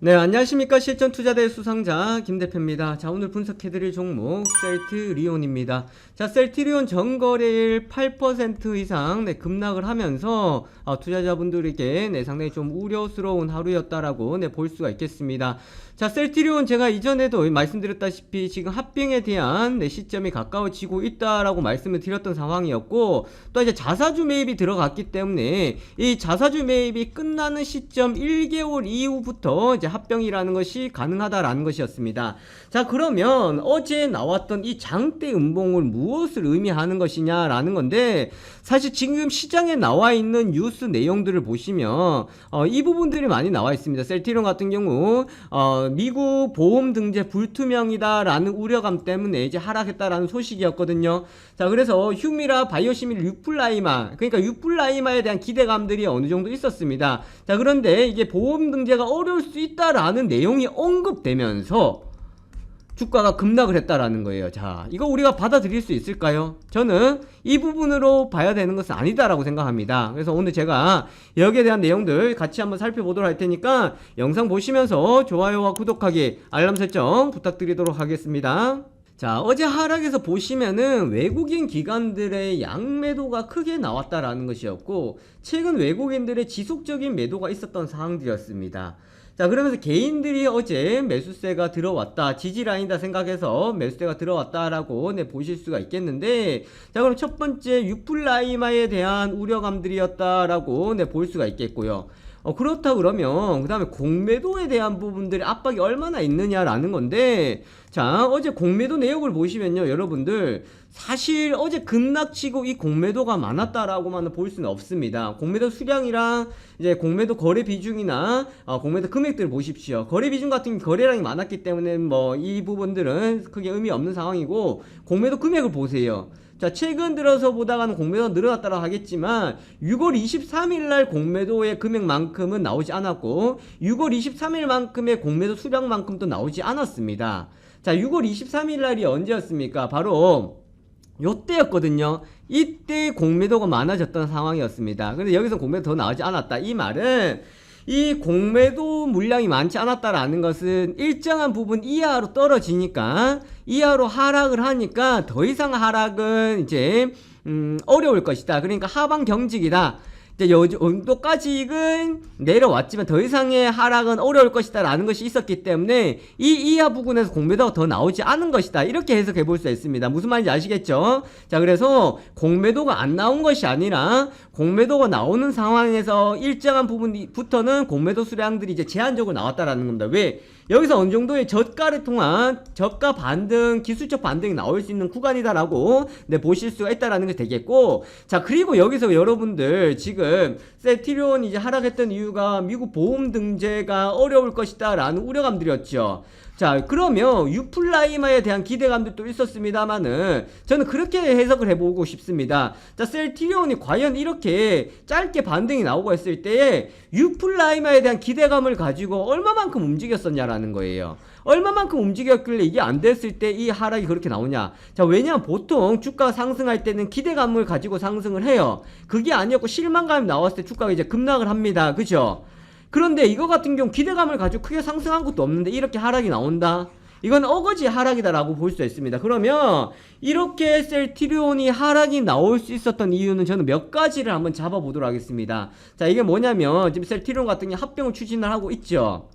네, 안녕하십니까. 실전 투자대 수상자 김 대표입니다. 자, 오늘 분석해드릴 종목 셀트리온입니다. 자, 셀트리온 전거래일 8% 이상 네, 급락을 하면서 어, 투자자분들에게 네, 상당히 좀 우려스러운 하루였다라고 네, 볼 수가 있겠습니다. 자, 셀트리온 제가 이전에도 말씀드렸다시피 지금 합병에 대한 네, 시점이 가까워지고 있다라고 말씀을 드렸던 상황이었고 또 이제 자사주 매입이 들어갔기 때문에 이 자사주 매입이 끝나는 시점 1개월 이후부터 이제 합병이라는 것이 가능하다라는 것이었습니다. 자, 그러면 어제 나왔던 이 장대 음봉을 무엇을 의미하는 것이냐라는 건데 사실 지금 시장에 나와 있는 뉴스 내용들을 보시면 어, 이 부분들이 많이 나와 있습니다. 셀티론 같은 경우 어, 미국 보험 등재 불투명이다라는 우려감 때문에 이제 하락했다라는 소식이었거든요. 자, 그래서 휴미라 바이오시밀 유플라이마 그러니까 유플라이마에 대한 기대감들이 어느 정도 있었습니다. 자, 그런데 이게 보험 등재가 어려울 수 있다라는 내용이 언급되면서 주가가 급락을 했다라는 거예요. 자, 이거 우리가 받아들일 수 있을까요? 저는 이 부분으로 봐야 되는 것은 아니다라고 생각합니다. 그래서 오늘 제가 여기에 대한 내용들 같이 한번 살펴보도록 할 테니까 영상 보시면서 좋아요와 구독하기, 알람 설정 부탁드리도록 하겠습니다. 자, 어제 하락에서 보시면은 외국인 기관들의 양매도가 크게 나왔다라는 것이었고, 최근 외국인들의 지속적인 매도가 있었던 상황들이었습니다. 자, 그러면서 개인들이 어제 매수세가 들어왔다, 지지라인이다 생각해서 매수세가 들어왔다라고 네, 보실 수가 있겠는데, 자, 그럼 첫 번째 유플라이마에 대한 우려감들이었다라고 네, 볼 수가 있겠고요. 어, 그렇다 그러면 그 다음에 공매도에 대한 부분들의 압박이 얼마나 있느냐라는 건데 자 어제 공매도 내역을 보시면요 여러분들. 사실 어제 급락치고 이 공매도가 많았다라고만 볼 수는 없습니다. 공매도 수량이랑 이제 공매도 거래 비중이나 어, 공매도 금액들을 보십시오. 거래 비중 같은 거래량이 많았기 때문에 뭐 이 부분들은 크게 의미 없는 상황이고 공매도 금액을 보세요. 자, 최근 들어서 보다가는 공매도가 늘어났다고 하겠지만 6월 23일 날 공매도의 금액만큼은 나오지 않았고 6월 23일만큼의 공매도 수량만큼도 나오지 않았습니다. 자, 6월 23일 날이 언제였습니까? 바로 요때였거든요. 이때 공매도가 많아졌던 상황이었습니다. 근데 여기서 공매도 더 나오지 않았다. 이 말은 이 공매도 물량이 많지 않았다라는 것은 일정한 부분 이하로 떨어지니까 이하로 하락을 하니까 더 이상 하락은 이제 음, 어려울 것이다. 그러니까 하방 경직이다. 이제 요 정도까지는 내려왔지만 더 이상의 하락은 어려울 것이다 라는 것이 있었기 때문에 이 이하 부분에서 공매도가 더 나오지 않은 것이다. 이렇게 해석해 볼 수 있습니다. 무슨 말인지 아시겠죠? 자 그래서 공매도가 안 나온 것이 아니라 공매도가 나오는 상황에서 일정한 부분부터는 공매도 수량들이 이제 제한적으로 나왔다라는 겁니다. 왜 여기서 어느 정도의 저가를 통한 저가 반등, 기술적 반등이 나올 수 있는 구간이다라고 네, 보실 수가 있다라는 게 되겠고, 자, 그리고 여기서 여러분들 지금 세티리온이 이제 하락했던 이유가 미국 보험 등재가 어려울 것이다라는 우려감들이었죠. 자, 그러면 유플라이마에 대한 기대감들도 있었습니다만은 저는 그렇게 해석을 해보고 싶습니다. 자, 셀티리온이 과연 이렇게 짧게 반등이 나오고 했을 때에 유플라이마에 대한 기대감을 가지고 얼마만큼 움직였었냐라는 거예요. 얼마만큼 움직였길래 이게 안 됐을 때 이 하락이 그렇게 나오냐? 자, 왜냐면 보통 주가 상승할 때는 기대감을 가지고 상승을 해요. 그게 아니었고 실망감이 나왔을 때 주가가 이제 급락을 합니다. 그죠? 그런데 이거 같은 경우 기대감을 가지고 크게 상승한 것도 없는데 이렇게 하락이 나온다? 이건 어거지 하락이다라고 볼 수 있습니다. 그러면 이렇게 셀티리온이 하락이 나올 수 있었던 이유는 저는 몇 가지를 한번 잡아보도록 하겠습니다. 자, 이게 뭐냐면 지금 셀티리온 같은 경우 합병을 추진을 하고 있죠.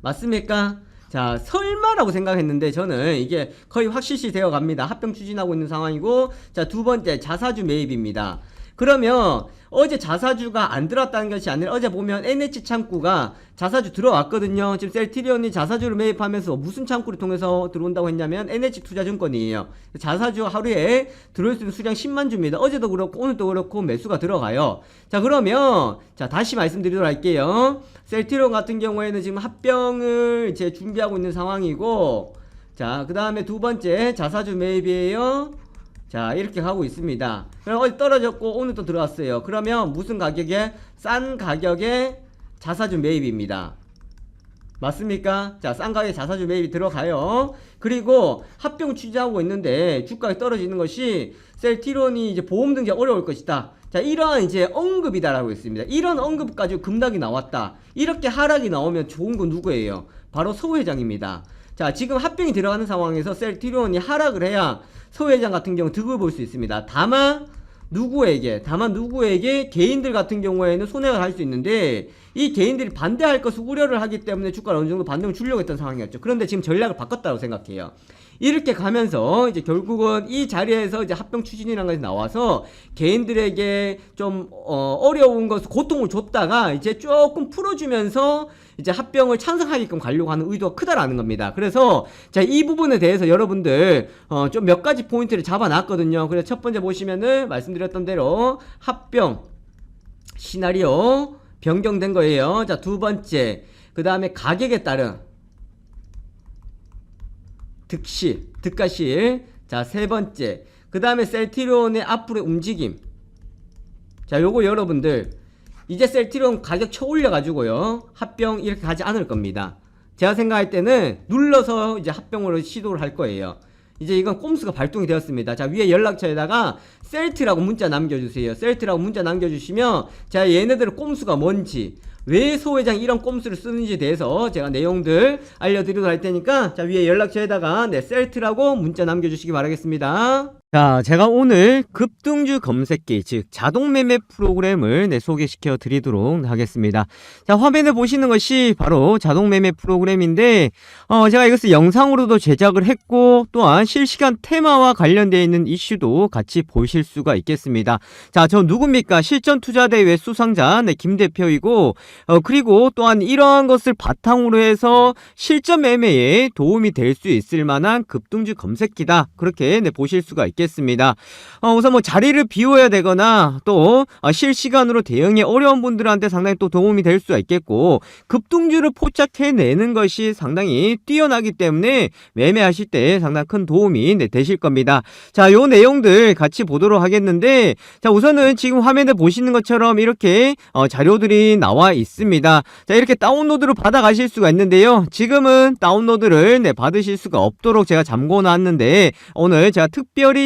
맞습니까? 자, 설마라고 생각했는데 저는 이게 거의 확실시 되어 갑니다. 합병 추진하고 있는 상황이고, 자, 두 번째, 자사주 매입입니다. 그러면 어제 자사주가 안 들어왔다는 것이 아니라 어제 보면 NH 창구가 자사주 들어왔거든요. 지금 셀티리온이 자사주를 매입하면서 무슨 창구를 통해서 들어온다고 했냐면 NH 투자증권이에요. 자사주 하루에 들어올 수 있는 수량 10만 주입니다. 어제도 그렇고 오늘도 그렇고 매수가 들어가요. 자 그러면 자 다시 말씀드리도록 할게요. 셀티리온 같은 경우에는 지금 합병을 이제 준비하고 있는 상황이고 자 그 다음에 두 번째 자사주 매입이에요. 자 이렇게 가고 있습니다 그럼 어디 떨어졌고 오늘 또 들어왔어요 그러면 무슨 가격에 싼 가격에 자사주 매입입니다 맞습니까? 자, 쌍가게 자사주 매입이 들어가요. 그리고 합병 취재하고 있는데 주가가 떨어지는 것이 셀티론이 이제 보험 등재 어려울 것이다. 자, 이러한 이제 언급이다라고 했습니다. 이런 언급 가지고 급락이 나왔다. 이렇게 하락이 나오면 좋은 건 누구예요? 바로 소 회장입니다. 자, 지금 합병이 들어가는 상황에서 셀티론이 하락을 해야 소 회장 같은 경우 득을 볼 수 있습니다. 다만 누구에게 다만 누구에게 개인들 같은 경우에는 손해가 갈수 있는데 이 개인들이 반대할 것을 우려를 하기 때문에 주가를 어느 정도 반등을 주려고 했던 상황이었죠. 그런데 지금 전략을 바꿨다고 생각해요. 이렇게 가면서 이제 결국은 이 자리에서 이제 합병 추진이라는 것이 나와서 개인들에게 좀 어, 어려운 것을 고통을 줬다가 이제 조금 풀어주면서 이제 합병을 찬성하게끔 가려고 하는 의도가 크다라는 겁니다. 그래서 자 이 부분에 대해서 여러분들 어, 좀 몇 가지 포인트를 잡아놨거든요. 그래서 첫 번째 보시면은 말씀드렸던 대로 합병 시나리오 변경된 거예요. 자 두 번째 그 다음에 가격에 따른 득실, 득가실. 자, 세 번째. 그 다음에 셀티론의 앞으로의 움직임. 자, 요거 여러분들. 이제 셀티론 가격 쳐 올려가지고요. 합병 이렇게 가지 않을 겁니다. 제가 생각할 때는 눌러서 이제 합병으로 시도를 할 거예요. 이제 이건 꼼수가 발동이 되었습니다. 자, 위에 연락처에다가 셀트라고 문자 남겨주세요. 셀트라고 문자 남겨주시면 제가 얘네들의 꼼수가 뭔지 왜 소회장 이런 꼼수를 쓰는지에 대해서 제가 내용들 알려드리도록 할 테니까 자 위에 연락처에다가 네 셀트라고 문자 남겨주시기 바라겠습니다. 자, 제가 오늘 급등주 검색기, 즉 자동 매매 프로그램을 네, 소개시켜 드리도록 하겠습니다. 자, 화면에 보시는 것이 바로 자동 매매 프로그램인데, 어, 제가 이것을 영상으로도 제작을 했고, 또한 실시간 테마와 관련되어 있는 이슈도 같이 보실 수가 있겠습니다. 자, 저 누굽니까? 실전 투자 대회 수상자, 네, 김 대표이고, 어, 그리고 또한 이러한 것을 바탕으로 해서 실전 매매에 도움이 될 수 있을 만한 급등주 검색기다. 그렇게 네, 보실 수가 있겠습니다. 어, 우선 뭐 자리를 비워야 되거나 또 어, 실시간으로 대응이 어려운 분들한테 상당히 또 도움이 될 수가 있겠고 급등주를 포착해내는 것이 상당히 뛰어나기 때문에 매매하실 때 상당히 큰 도움이 네, 되실 겁니다. 자, 요 내용들 같이 보도록 하겠는데 자, 우선은 지금 화면에 보시는 것처럼 이렇게 어, 자료들이 나와 있습니다. 자, 이렇게 다운로드를 받아 가실 수가 있는데요. 지금은 다운로드를 네, 받으실 수가 없도록 제가 잠궈 놨는데 오늘 제가 특별히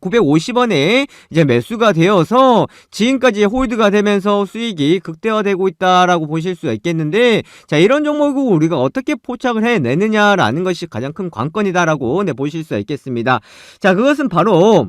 950원에 이제 매수가 되어서 지금까지 홀드가 되면서 수익이 극대화되고 있다라고 보실 수가 있겠는데 자 이런 종목을 우리가 어떻게 포착을 해내느냐라는 것이 가장 큰 관건이다라고 네, 보실 수가 있겠습니다. 자 그것은 바로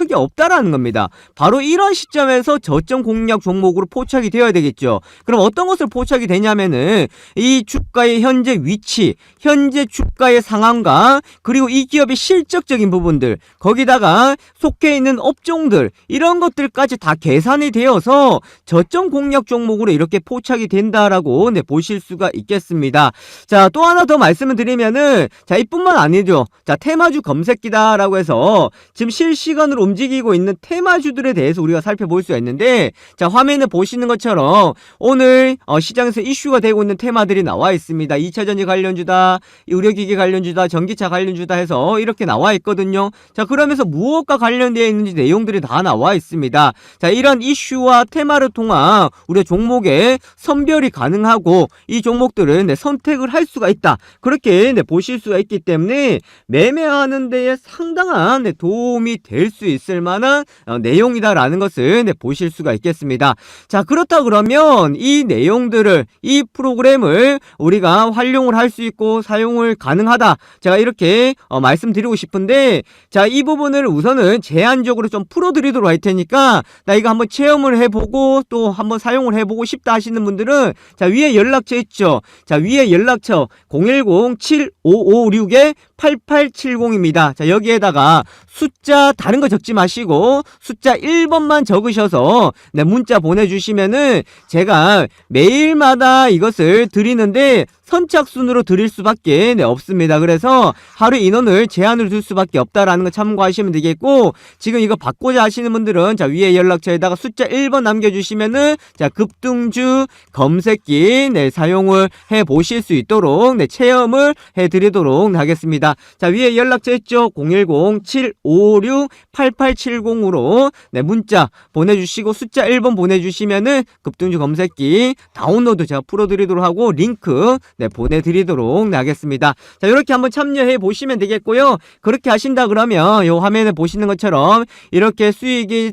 크게 없다라는 겁니다. 바로 이런 시점에서 저점 공략 종목으로 포착이 되어야 되겠죠. 그럼 어떤 것을 포착이 되냐면은 이 주가의 현재 위치, 현재 주가의 상황과 그리고 이 기업의 실적적인 부분들, 거기다가 속해 있는 업종들 이런 것들까지 다 계산이 되어서 저점 공략 종목으로 이렇게 포착이 된다라고 네, 보실 수가 있겠습니다. 자, 또 하나 더 말씀을 드리면은 자, 이뿐만 아니죠. 자, 테마주 검색기다라고 해서 지금 실시간으로 움직이고 있는 테마주들에 대해서 우리가 살펴볼 수가 있는데 자, 화면에 보시는 것처럼 오늘 어, 시장에서 이슈가 되고 있는 테마들이 나와 있습니다. 2차전지 관련주다, 의료기기 관련주다, 전기차 관련주다 해서 이렇게 나와 있거든요. 자, 그러면서 무엇과 관련되어 있는지 내용들이 다 나와 있습니다. 자, 이런 이슈와 테마를 통한 우리 종목의 선별이 가능하고 이 종목들은 네, 선택을 할 수가 있다. 그렇게 네, 보실 수가 있기 때문에 매매하는 데에 상당한 네, 도움이 될 수 있을 만한 어, 내용이다라는 것을 네, 보실 수가 있겠습니다. 자, 그렇다 그러면 이 내용들을 이 프로그램을 우리가 활용을 할 수 있고 사용을 가능하다. 제가 이렇게 어, 말씀드리고 싶은데 자, 이 부분을 우선은 제한적으로 좀 풀어드리도록 할 테니까 나 이거 한번 체험을 해보고 또 한번 사용을 해보고 싶다 하시는 분들은 자, 위에 연락처 있죠. 자, 위에 연락처 010-7556에 8870입니다. 자, 여기에다가 숫자 다른 거 적지 마시고 숫자 1번만 적으셔서 네, 문자 보내주시면은 제가 매일마다 이것을 드리는데 선착순으로 드릴 수밖에 네, 없습니다. 그래서 하루 인원을 제한을 둘 수밖에 없다라는 거 참고하시면 되겠고 지금 이거 받고자 하시는 분들은 자 위에 연락처에다가 숫자 1번 남겨주시면은 자 급등주 검색기 네, 사용을 해 보실 수 있도록 네, 체험을 해 드리도록 하겠습니다. 자 위에 연락처 있죠 010-756-8870으로 네, 문자 보내주시고 숫자 1번 보내주시면은 급등주 검색기 다운로드 제가 풀어드리도록 하고 링크 네, 보내드리도록 하겠습니다. 자, 이렇게 한번 참여해 보시면 되겠고요. 그렇게 하신다 그러면 요 화면에 보시는 것처럼 이렇게 수익이